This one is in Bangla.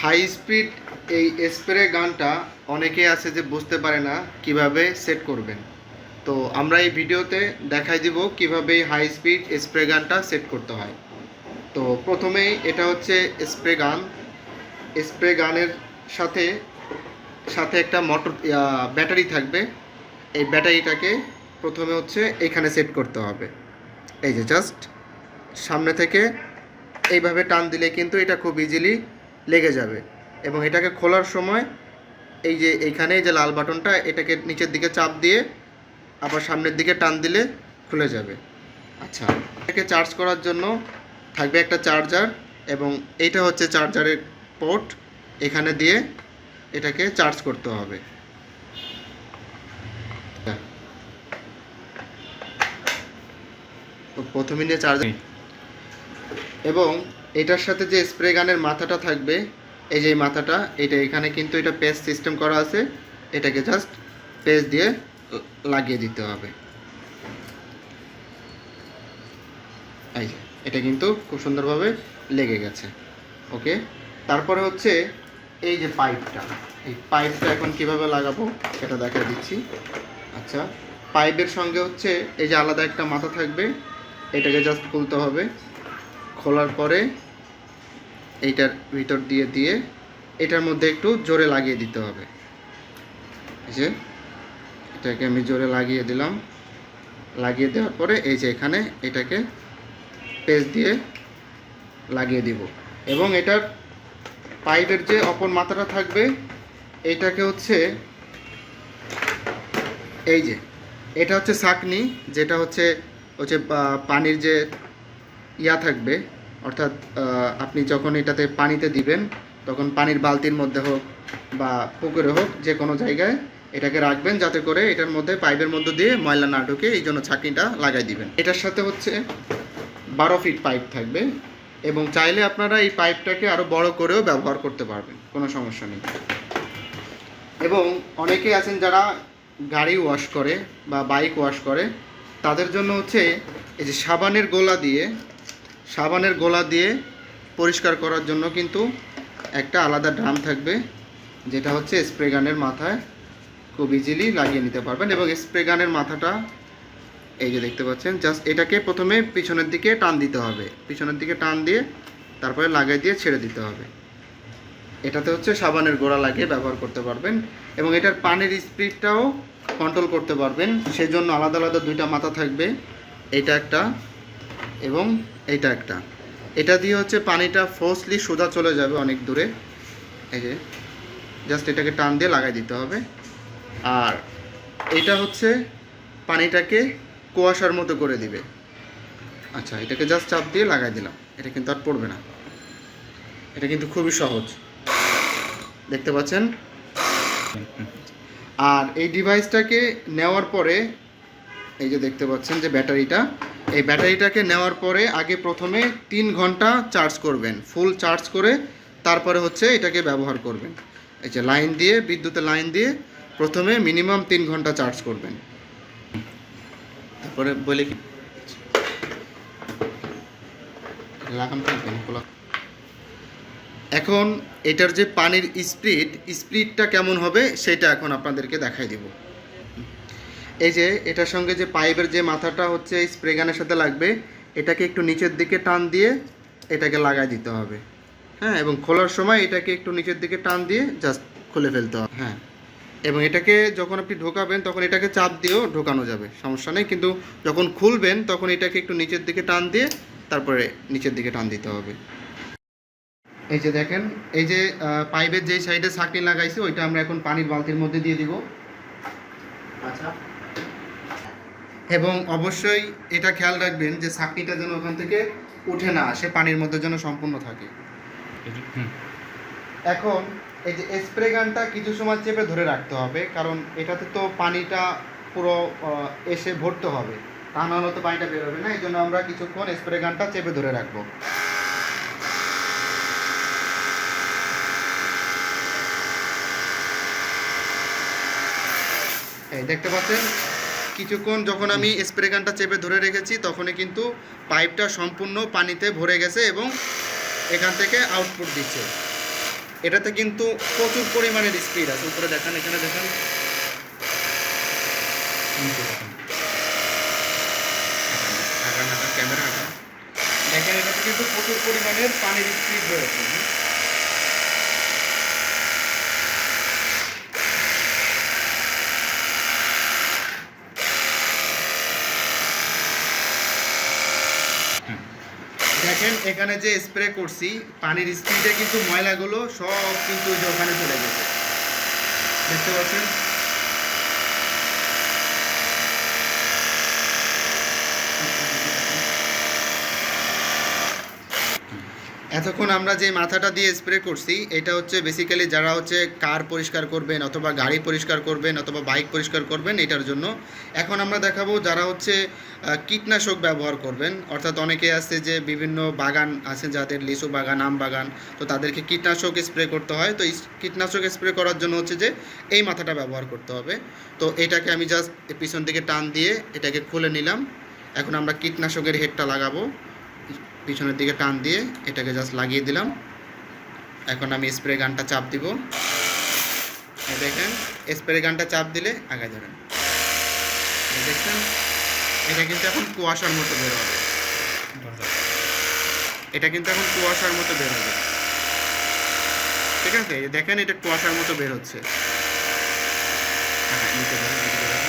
হাই স্পিড এই স্প্রে গানটা অনেকে আছে যে বুঝতে পারে না কীভাবে সেট করবেন। তো আমরা এই ভিডিওতে দেখাই দিব কীভাবে হাই স্পিড স্প্রে গানটা সেট করতে হয়। তো প্রথমেই এটা হচ্ছে স্প্রে গান স্প্রে গানের সাথে সাথে একটা মোটর ব্যাটারি থাকবে। এই ব্যাটারিটাকে প্রথমে হচ্ছে এইখানে সেট করতে হবে। এই যে জাস্ট সামনে থেকে এইভাবে টান দিলে কিন্তু এটা খুব ইজিলি লেগে যাবে। এবং এটাকে খোলার সময় এই যে এইখানে যে লাল বাটনটা এটাকে নিচের দিকে চাপ দিয়ে আবার সামনের দিকে টান দিলে খুলে যাবে। আচ্ছা এটাকে চার্জ করার জন্য থাকবে একটা চার্জার এবং এইটা হচ্ছে চার্জারের পোর্ট এখানে দিয়ে এটাকে চার্জ করতে হবে। প্রথমে নিয়ে চার্জ এবং এটার সাথে যে স্প্রে গানের মাথাটা থাকবে, এই যে মাথাটা, এটা এখানে কিন্তু এটা পেস্ট সিস্টেম করা আছে। এটাকে জাস্ট পেস্ট দিয়ে লাগিয়ে দিতে হবে। এই এটা কিন্তু খুব সুন্দরভাবে লেগে গেছে। ওকে? তারপরে হচ্ছে এই যে পাইপটা। এই পাইপটা এখন কীভাবে লাগাবো সেটা দেখা দিচ্ছি। আচ্ছা পাইপের সঙ্গে হচ্ছে এই যে আলাদা একটা মাথা থাকবে, এটাকে জাস্ট খুলতে হবে। খোলার পরে এইটার ভিতর দিয়ে দিয়ে এটার মধ্যে একটু জোরে লাগিয়ে দিতে হবে। এই যে, এটাকে আমি জোরে লাগিয়ে দিলাম। লাগিয়ে দেওয়ার পরে এই যে এখানে এটাকে পেজ দিয়ে লাগিয়ে দিব। এবং এটার পাইপের যে অপর মাথাটা থাকবে এইটাকে হচ্ছে এই যে, এটা হচ্ছে সাকনি যেটা হচ্ছে হচ্ছে পানির যে ইয়া থাকবে। অর্থাৎ আপনি যখন এটাতে পানিতে দিবেন, তখন পানির বালতির মধ্যে হোক বা পুকুরে হোক, যে কোনো জায়গায় এটাকে রাখবেন যাতে করে এটার মধ্যে পাইপের মধ্যে দিয়ে ময়লা না ঢুকে এই জন্য ছাঁকনিটা লাগাই দিবেন। এটার সাথে হচ্ছে বারো ফিট পাইপ থাকবে এবং চাইলে আপনারা এই পাইপটাকে আরও বড় করেও ব্যবহার করতে পারবেন, কোনো সমস্যা নেই। এবং অনেকেই আছেন যারা গাড়ি ওয়াশ করে বা বাইক ওয়াশ করে, তাদের জন্য হচ্ছে এই যে সাবানের গোলা দিয়ে সাবানের গোলা দিয়ে পরিষ্কার করার জন্য কিন্তু একটা আলাদা ড্রাম থাকবে, যেটা হচ্ছে স্প্রে গানের মাথায় খুব ইজিলি লাগিয়ে নিতে পারবেন এবং স্প্রে গানের মাথাটা এই যে দেখতে পাচ্ছেন জাস্ট এটাকে প্রথমে পিছনের দিকে টান দিতে হবে। পিছনের দিকে টান দিয়ে তারপরে লাগাই দিয়ে ছেড়ে দিতে হবে। এটাতে হচ্ছে সাবানের গোড়া লাগিয়ে ব্যবহার করতে পারবেন এবং এটার পানির স্পিডটাও কন্ট্রোল করতে পারবেন। সেজন্য আলাদা আলাদা দুইটা মাথা থাকবে। এটা একটা এবং এটা একটা। এটা দিয়ে হচ্ছে পানিটা ফোর্সলি সোজা চলে যাবে অনেক দূরে। এই যে জাস্ট এটাকে টান দিয়ে লাগাই দিতে হবে। আর এটা হচ্ছে পানিটাকে কুয়াশার মতো করে দিবে। আচ্ছা এটাকে জাস্ট চাপ দিয়ে লাগাই দিলাম। এটা কিন্তু আর পড়বে না। এটা কিন্তু খুবই সহজ। দেখতে পাচ্ছেন? আর এই ডিভাইসটাকে নেওয়ার পরে এই যে দেখতে পাচ্ছেন যে ব্যাটারিটা, এই ব্যাটারিটাকে নেওয়ার পরে আগে প্রথমে তিন ঘণ্টা চার্জ করবেন, ফুল চার্জ করে তারপরে হচ্ছে এটাকে ব্যবহার করবেন। এই যে লাইন দিয়ে, বিদ্যুতের লাইন দিয়ে প্রথমে মিনিমাম তিন ঘণ্টা চার্জ করবেন। তারপরে বলে এখন এটার যে পানির স্পিড, স্পিডটা কেমন হবে সেটা এখন আপনাদেরকে দেখাই দিব। এই যে, এটার সঙ্গে যে পাইপের যে মাথাটা হচ্ছে এই স্প্রে গানের সাথে লাগবে, এটাকে একটু নিচের দিকে টান দিয়ে এটাকে লাগাই দিতে হবে। হ্যাঁ এবং খোলার সময় এটাকে একটু নিচের দিকে টান দিয়ে জাস্ট খুলে ফেলতে হবে। হ্যাঁ এবং এটাকে যখন আপনি ঢোকাবেন, তখন এটাকে চাপ দিয়েও ঢোকানো যাবে, সমস্যা নেই। কিন্তু যখন খুলবেন, তখন এটাকে একটু নিচের দিকে টান দিয়ে তারপরে নিচের দিকে টান দিতে হবে। এই যে দেখেন, এই যে পাইপের যেই সাইডে সাকনি লাগাইছি, ওইটা আমরা এখন পানির বালতির মধ্যে দিয়ে দিব। আচ্ছা। এবং অবশ্যই এটা খেয়াল রাখবেন যে সাকনিটা যেন ওখান থেকে উঠে না আসে, পানির মধ্যে যেন সম্পূর্ণ থাকে। এখন এই যে স্প্রে গানটা কিছু সময় চেপে ধরে রাখতে হবে, কারণ এটাতে তো পানিটা পুরো এসে ভরতে হবে। তা না হলে তো পানিটা বেরোবে না এই জন্য আমরা কিছুক্ষণ স্প্রে গানটা চেপে ধরে রাখব। এই দেখতে পাচ্ছেন? কিছুক্ষণ যখন আমি স্প্রে গানটা চেপে ধরে রেখেছি, তখনই কিন্তু পাইপটা সম্পূর্ণ পানিতে ভরে গেছে এবং এখান থেকে আউটপুট দিচ্ছে। এটাতে কিন্তু প্রচুর পরিমাণের স্পিড আছে। উপরে দেখান, এখানে দেখান। ক্যামেরা দেখেন। এটাতে কিন্তু প্রচুর পরিমাণের পানির স্পিড রয়েছে। দেখেন, এখানে যে স্প্রে করছি, পানির স্পিডে কিন্তু ময়লাগুলো সব কিন্তু ওখানে চলে গেছে। দেখতে পাচ্ছেন? এতক্ষণ আমরা যে মাথাটা দিয়ে স্প্রে করছি, এটা হচ্ছে বেসিক্যালি যারা হচ্ছে কার পরিষ্কার করবেন অথবা গাড়ি পরিষ্কার করবেন অথবা বাইক পরিষ্কার করবেন, এটার জন্য। এখন আমরা দেখাবো যারা হচ্ছে কীটনাশক ব্যবহার করবেন। অর্থাৎ অনেকে আছে যে বিভিন্ন বাগান আছে যাদের লিচু বাগান, আম বাগান, তো তাদেরকে কীটনাশক স্প্রে করতে হয়। তো কীটনাশক স্প্রে করার জন্য হচ্ছে যে এই মাথাটা ব্যবহার করতে হবে। তো এটাকে আমি জাস্ট পিছন থেকে টান দিয়ে এটাকে খুলে নিলাম। এখন আমরা কীটনাশকের হেডটা লাগাবো। পিছনের দিকে টান দিয়ে এটাকে জাস্ট লাগিয়ে দিলাম। এখন আমি স্প্রে গানটা চাপ দিব। দেখেন স্প্রে গানটা চাপ দিলে আগায় ধরেন। দেখছেন এটা কিন্তু এখন কুয়াশার মতো বের হবে। এটা কিন্তু এখন কুয়াশার মতো বের হবে। ঠিক আছে? দেখেন এটা কুয়াশার মতো বের হচ্ছে। হ্যাঁ, ধরেন।